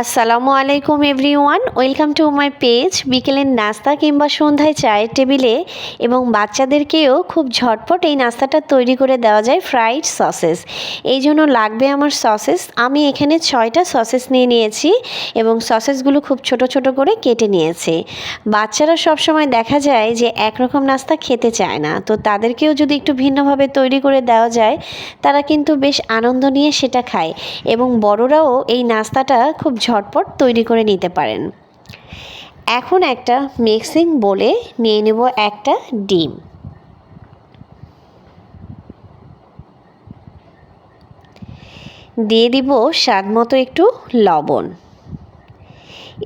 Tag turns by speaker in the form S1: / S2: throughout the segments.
S1: আসসালামু আলাইকুম everyone, welcome to my page, বিকেলের নাস্তা কিংবা সন্ধ্যায় চায়ের টেবিলে, এবং বাচ্চাদেরকেও খুব ঝটপট এই নাস্তাটা তৈরি করে দেওয়া যায় ফ্রাইড সসেস। এই জন্য লাগবে আমার সসেস, আমি এখানে ছয়টা সসেস নিয়ে নিয়েছি, এবং সসেসগুলো খুব ছোট ছোট করে কেটে নিয়েছি। বাচ্চারা সবসময় দেখা যায় যে একরকম নাস্তা খেতে চায় না, তো তাদেরকেও যদি একটু ভিন্নভাবে তৈরি করে দেওয়া যায়, তারা কিন্তু বেশ আনন্দ নিয়ে সেটা খায়, এবং বড়রাও এই নাস্তাটা খুব ঝটপট তৈরি করে নিতে পারেন। এখন একটা মিক্সিং বলে নিয়ে নেব একটা ডিম। দিয়ে দিব স্বাদ মতো একটু লবণ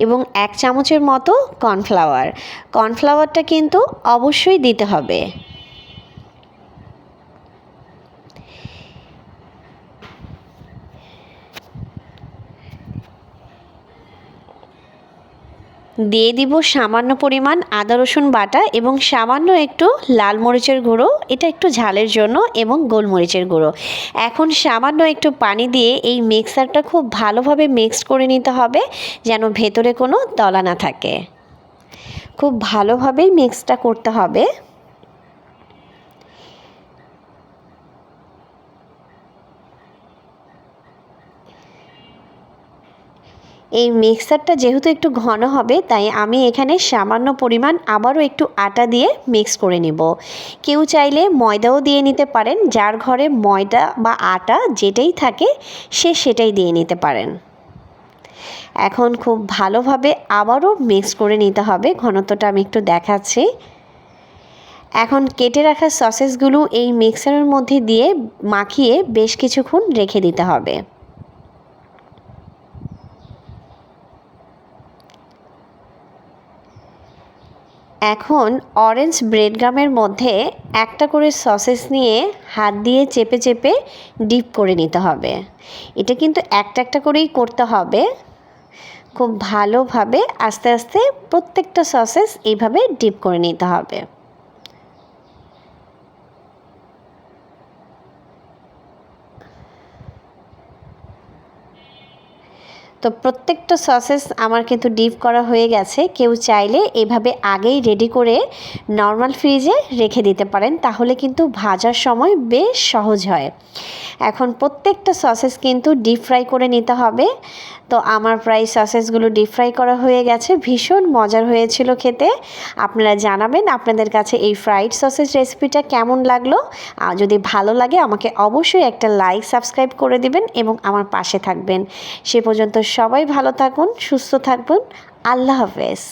S1: এবং এক চামচের মতো কর্নফ্লাওয়ার। কর্নফ্লাওয়ারটা কিন্তু অবশ্যই দিতে হবে। দিয়ে দিব সামান্য পরিমাণ আদা, রসুন বাটা এবং সামান্য একটু লাল মরিচের গুঁড়ো। এটা একটু ঝালের জন্য এবং গোলমরিচের গুঁড়ো। এখন সামান্য একটু পানি দিয়ে এই মিক্সারটা খুব ভালোভাবে মিক্সড করে নিতে হবে যেন ভেতরে কোনো দলা না থাকে। খুব ভালোভাবেই মিক্সটা করতে হবে। এই মিক্সারটা যেহেতু একটু ঘন হবে, তাই আমি এখানে সামান্য পরিমাণ আবারও একটু আটা দিয়ে মিক্স করে নেব। কেউ চাইলে ময়দাও দিয়ে নিতে পারেন, যার ঘরে ময়দা বা আটা যেটাই থাকে, সে সেটাই দিয়ে নিতে পারেন। এখন খুব ভালোভাবে আবারও মিক্স করে নিতে হবে, ঘনত্বটা আমি একটু দেখাচ্ছি। এখন কেটে রাখা সসেসগুলো এই মিক্সারের মধ্যে দিয়ে মাখিয়ে বেশ কিছুক্ষণ রেখে দিতে হবে। এখন অরেঞ্জ ব্রেড গামের মধ্যে একটা করে সসেস নিয়ে হাত দিয়ে চেপে চেপে ডিপ করে নিতে হবে। এটা কিন্তু একটা একটা করেই করতে হবে। খুব ভালোভাবে আস্তে আস্তে প্রত্যেকটা সসেস এইভাবে ডিপ করে নিতে হবে। তো প্রত্যেকটা সসেস আমার কিন্তু ডিপ করা হয়ে গেছে। কেউ চাইলে এভাবে আগেই রেডি করে নর্মাল ফ্রিজে রেখে দিতে পারেন, তাহলে কিন্তু ভাজার সময় বেশ সহজ হয়। এখন প্রত্যেকটা সসেস কিন্তু ডিপ ফ্রাই করে নিতে হবে। তো আমার প্রায় সসেসগুলো ডিপ ফ্রাই করা হয়ে গেছে। ভীষণ মজার হয়েছিল খেতে। আপনারা জানাবেন আপনাদের কাছে এই ফ্রাইড সসেস রেসিপিটা কেমন লাগল। যদি ভালো লাগে আমাকে অবশ্যই একটা লাইক সাবস্ক্রাইব করে দিবেন এবং আমার পাশে থাকবেন। সে পর্যন্ত সবাই ভালো থাকুন সুস্থ থাকবেন আল্লাহ হাফেজ।